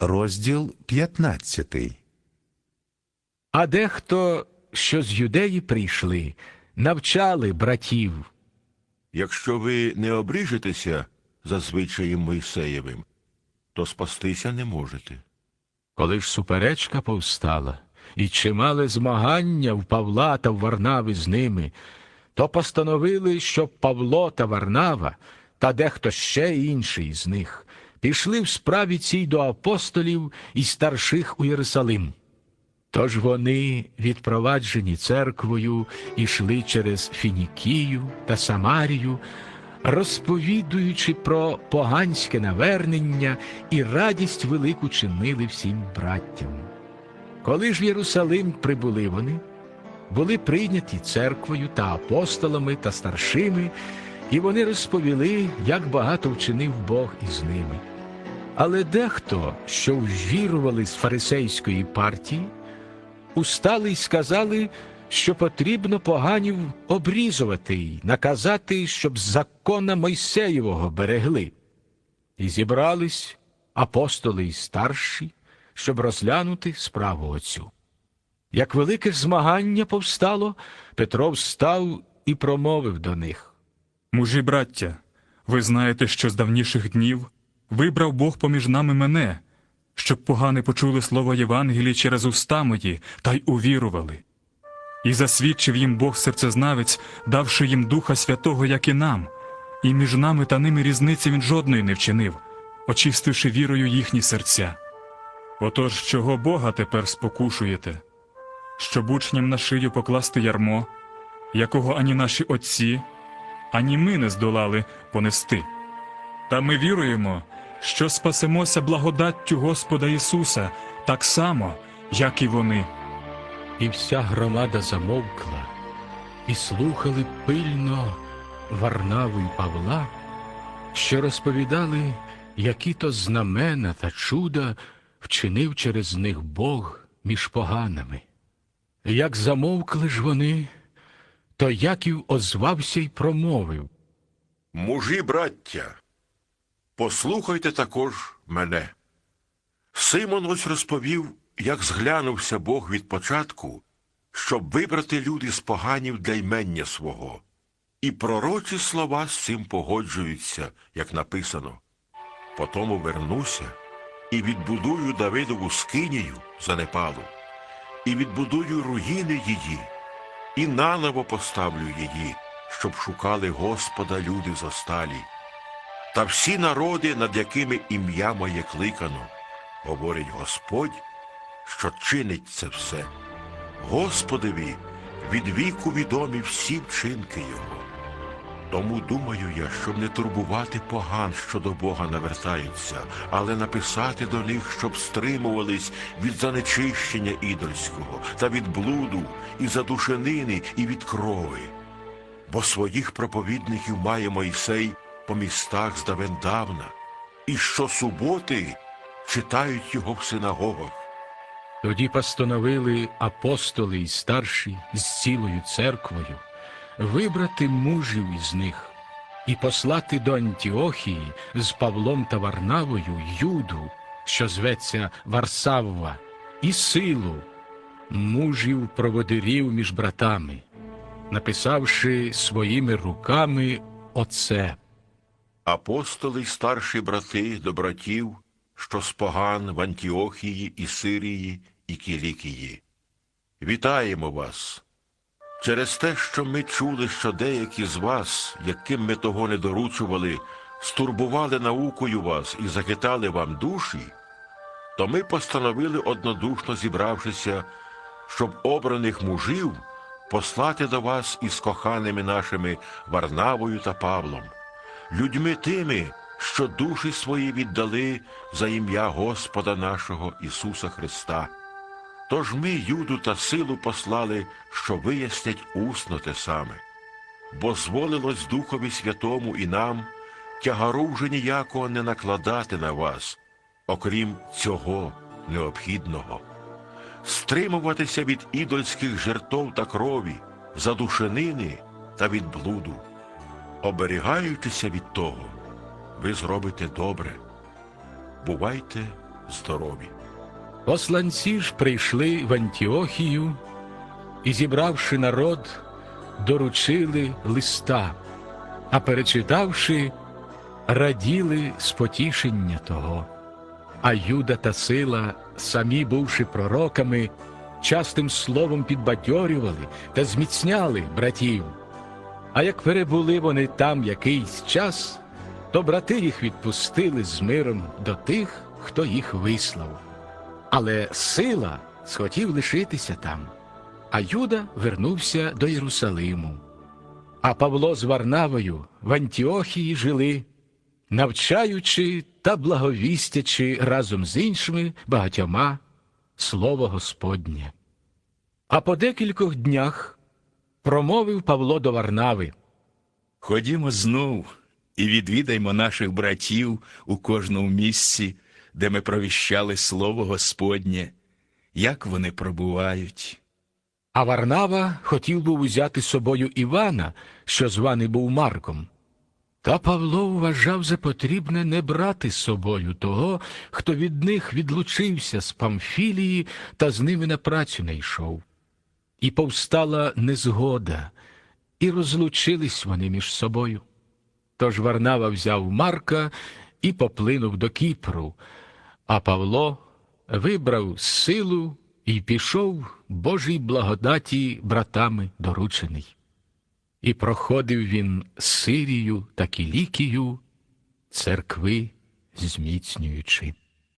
розділ 15. А дехто, що з юдеї прийшли, навчали братів. Якщо ви не обріжетеся за звичаєм Мойсеєвим, то спастися не можете. Коли ж суперечка повстала, і чимале змагання в Павла та в Варнави з ними, то постановили, щоб Павло та Варнава, та дехто ще інший з них, пішли в справі цій до апостолів і старших у Єрусалим. Тож вони, відпроваджені церквою, ішли через Фінікію та Самарію, розповідуючи про поганське навернення і радість велику чинили всім браттям. Коли ж в Єрусалим прибули вони, були прийняті церквою та апостолами та старшими, і вони розповіли, як багато вчинив Бог із ними. Але дехто, що ввірували з фарисейської партії, устали й сказали, що потрібно поганів обрізувати й наказати, щоб закона Мойсеєвого берегли. І зібрались апостоли й старші, щоб розглянути справу оцю. Як велике змагання повстало, Петро встав і промовив до них. Мужі браття, ви знаєте, що з давніших днів вибрав Бог поміж нами мене, щоб погани почули слово Євангелії через уста мої та й увірували. І засвідчив їм Бог серцезнавець, давши їм Духа Святого, як і нам, і між нами та ними різниці він жодної не вчинив, очистивши вірою їхні серця. Отож, чого Бога тепер спокушуєте? Щоб учням на шию покласти ярмо, якого ані наші отці, ані ми не здолали понести. Та ми віруємо, що спасемося благодаттю Господа Ісуса так само, як і вони. І вся громада замовкла, і слухали пильно Варнаву й Павла, що розповідали, які то знамена та чуда вчинив через них Бог між поганими. Як замовкли ж вони, то Яків озвався й промовив. Мужі, браття, послухайте також мене. Симон ось розповів, як зглянувся Бог від початку, щоб вибрати люди з поганів для ймення свого. І пророчі слова з цим погоджуються, як написано. Потому вернуся і відбудую Давидову скинію занепалу, і відбудую руїни її, і наново поставлю її, щоб шукали Господа люди зосталі. Та всі народи, над якими ім'я моє кликано, говорить Господь, що чинить це все. Господові від віку відомі всі вчинки Його. Тому думаю я, щоб не турбувати поган, що до Бога навертаються, але написати до них, щоб стримувались від занечищення ідольського та від блуду, і задушенини, і від крови. Бо своїх проповідників має Мойсей по містах здавен давна, і щосуботи читають його в синагогах. Тоді постановили апостоли й старші з цілою церквою вибрати мужів із них і послати до Антіохії з Павлом та Варнавою Юду, що зветься Варсавва, і силу мужів проводирів між братами, написавши своїми руками оце. Апостоли й старші брати до братів, що з поган в Антіохії і Сирії і Кілікії. Вітаємо вас! Через те, що ми чули, що деякі з вас, яким ми того не доручували, стурбували наукою вас і захитали вам душі, то ми постановили однодушно зібравшися, щоб обраних мужів послати до вас із коханими нашими Варнавою та Павлом, людьми тими, що душі свої віддали за ім'я Господа нашого Ісуса Христа. Тож ми юду та силу послали, що вияснять усно те саме. Бо зволилось Духові Святому і нам тягару вже ніякого не накладати на вас, окрім цього необхідного, стримуватися від ідольських жертов та крові, задушенини та від блуду. Оберігаючися від того, ви зробите добре. Бувайте здорові. Посланці ж прийшли в Антіохію і, зібравши народ, доручили листа, а перечитавши, раділи з потішення того. А Юда та сила, самі бувши пророками, частим словом підбадьорювали та зміцняли братів. А як перебули вони там якийсь час, то брати їх відпустили з миром до тих, хто їх вислав. Але сила схотів лишитися там, а Юда вернувся до Єрусалиму. А Павло з Варнавою в Антіохії жили, навчаючи та благовістячи разом з іншими багатьома слово Господнє. А по декількох днях промовив Павло до Варнави. Ходімо знов і відвідаймо наших братів у кожному місці, де ми провіщали Слово Господнє, як вони пробувають. А Варнава хотів був узяти з собою Івана, що званий був Марком. Та Павло вважав за потрібне не брати з собою того, хто від них відлучився з Памфілії та з ними на працю не йшов. І повстала незгода, і розлучились вони між собою. Тож Варнава взяв Марка і поплинув до Кіпру, а Павло вибрав силу і пішов Божій благодаті братами доручений. І проходив він Сирію та Кілікію, церкви зміцнюючи.